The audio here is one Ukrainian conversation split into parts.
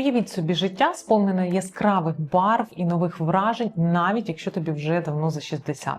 Уявіть собі життя, сповнене яскравих барв і нових вражень, навіть якщо тобі вже давно за 60.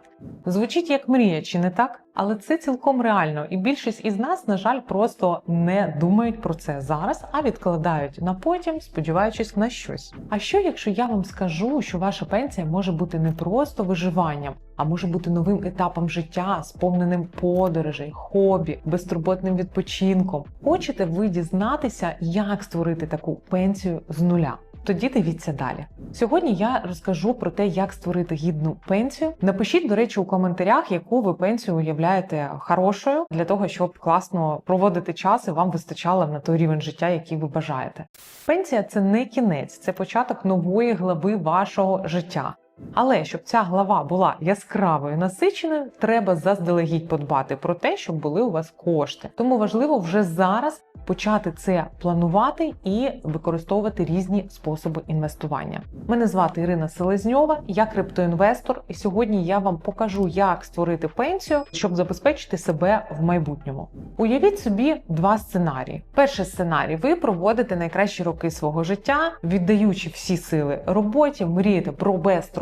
Звучить як мрія, чи не так? Але це цілком реально, і більшість із нас, на жаль, просто не думають про це зараз, а відкладають на потім, сподіваючись на щось. А що, якщо я вам скажу, що ваша пенсія може бути не просто виживанням, а може бути новим етапом життя, сповненим подорожей, хобі, безтурботним відпочинком? Хочете ви дізнатися, як створити таку пенсію з нуля? Тоді дивіться далі. Сьогодні я розкажу про те, як створити гідну пенсію. Напишіть, до речі, у коментарях, яку ви пенсію уявляєте хорошою для того, щоб класно проводити час і вам вистачало на той рівень життя, який ви бажаєте. Пенсія це не кінець, це початок нової глави вашого життя. Але щоб ця глава була яскравою насиченою, треба заздалегідь подбати про те, щоб були у вас кошти. Тому важливо вже зараз почати це планувати і використовувати різні способи інвестування. Мене звати Ірина Селезньова, я криптоінвестор, і сьогодні я вам покажу, як створити пенсію, щоб забезпечити себе в майбутньому. Уявіть собі два сценарії. Перший сценарій: ви проводите найкращі роки свого життя, віддаючи всі сили роботі, мрієте про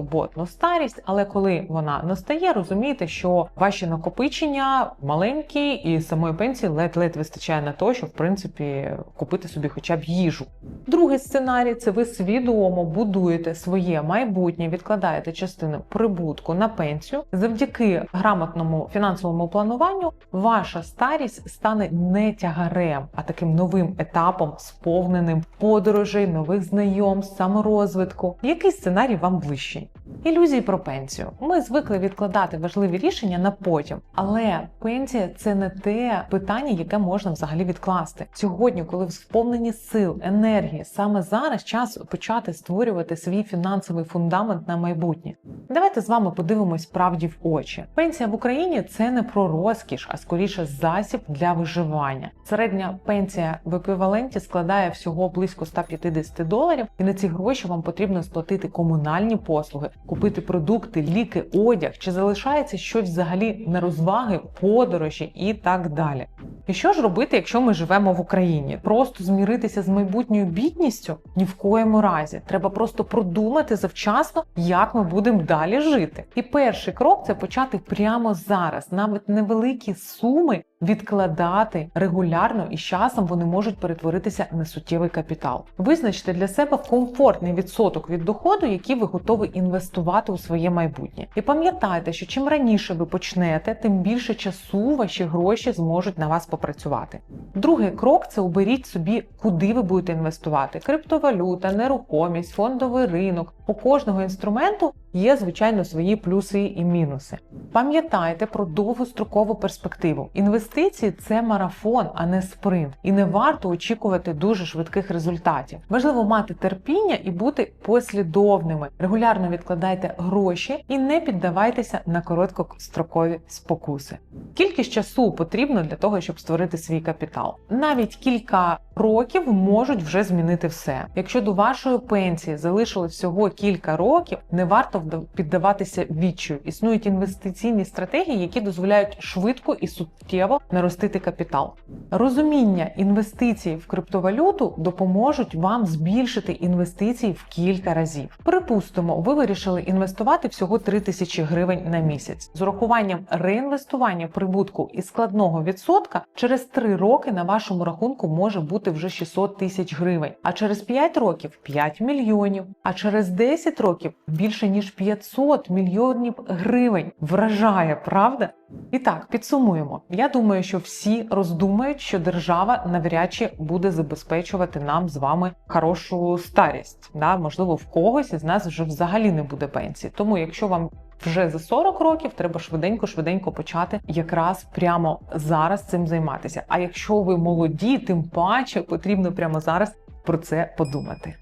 безтурботну старість, але коли вона настає, розумієте, що ваші накопичення маленькі, і самої пенсії ледь-ледь вистачає на те, щоб в принципі купити собі хоча б їжу. Другий сценарій це ви свідомо будуєте своє майбутнє, відкладаєте частину прибутку на пенсію. Завдяки грамотному фінансовому плануванню ваша старість стане не тягарем, а таким новим етапом, сповненим подорожей, нових знайомств, саморозвитку. Який сценарій вам ближчий? Ілюзії про пенсію. Ми звикли відкладати важливі рішення на потім, але пенсія це не те питання, яке можна взагалі відкласти. Сьогодні, коли ви сповнені сил, енергії, саме зараз час почати створювати свій фінансовий фундамент на майбутнє. Давайте з вами подивимось правді в очі. Пенсія в Україні це не про розкіш, а скоріше засіб для виживання. Середня пенсія в еквіваленті складає всього близько 150 доларів, і на ці гроші вам потрібно сплатити комунальні послуги, купити продукти, ліки, одяг, чи залишається щось взагалі на розваги, подорожі і так далі. І що ж робити, якщо ми живемо в Україні? Просто зміритися з майбутньою бідністю? Ні в коєму разі. Треба просто продумати завчасно, як ми будемо далі жити. І перший крок це почати прямо зараз, навіть невеликі суми відкладати регулярно і з часом вони можуть перетворитися на суттєвий капітал. Визначте для себе комфортний відсоток від доходу, який ви готові інвестувати у своє майбутнє. І пам'ятайте, що чим раніше ви почнете, тим більше часу ваші гроші зможуть на вас попрацювати. Другий крок це оберіть собі, куди ви будете інвестувати: криптовалюта, нерухомість, фондовий ринок. У кожного інструменту є, звичайно, свої плюси і мінуси. Пам'ятайте про довгострокову перспективу. Інвестиції це марафон, а не спринт, і не варто очікувати дуже швидких результатів. Важливо мати терпіння і бути послідовними. Регулярно відкладайте гроші і не піддавайтеся на короткострокові спокуси. Кількість часу потрібно для того, щоб створити свій капітал. Навіть кілька років можуть вже змінити все. Якщо до вашої пенсії залишилось всього кілька років, не варто піддаватися відчаю. Існують інвестиційні стратегії, які дозволяють швидко і суттєво наростити капітал. Розуміння інвестицій в криптовалюту допоможуть вам збільшити інвестиції в кілька разів. Припустимо, ви вирішили інвестувати всього 3 тисячі гривень на місяць. З урахуванням реінвестування прибутку і складного відсотка через 3 роки на вашому рахунку може бути вже 600 тисяч гривень, а через 5 років 5 мільйонів, а через 10 років більше ніж 500 мільйонів гривень. Вражає, правда? І так, підсумуємо. Я думаю, що всі роздумають, що держава навряд чи буде забезпечувати нам з вами хорошу старість. Да? Можливо, в когось із нас вже взагалі не буде пенсії. Тому, якщо вам вже за 40 років треба швиденько-швиденько почати якраз прямо зараз цим займатися. А якщо ви молоді, тим паче потрібно прямо зараз про це подумати.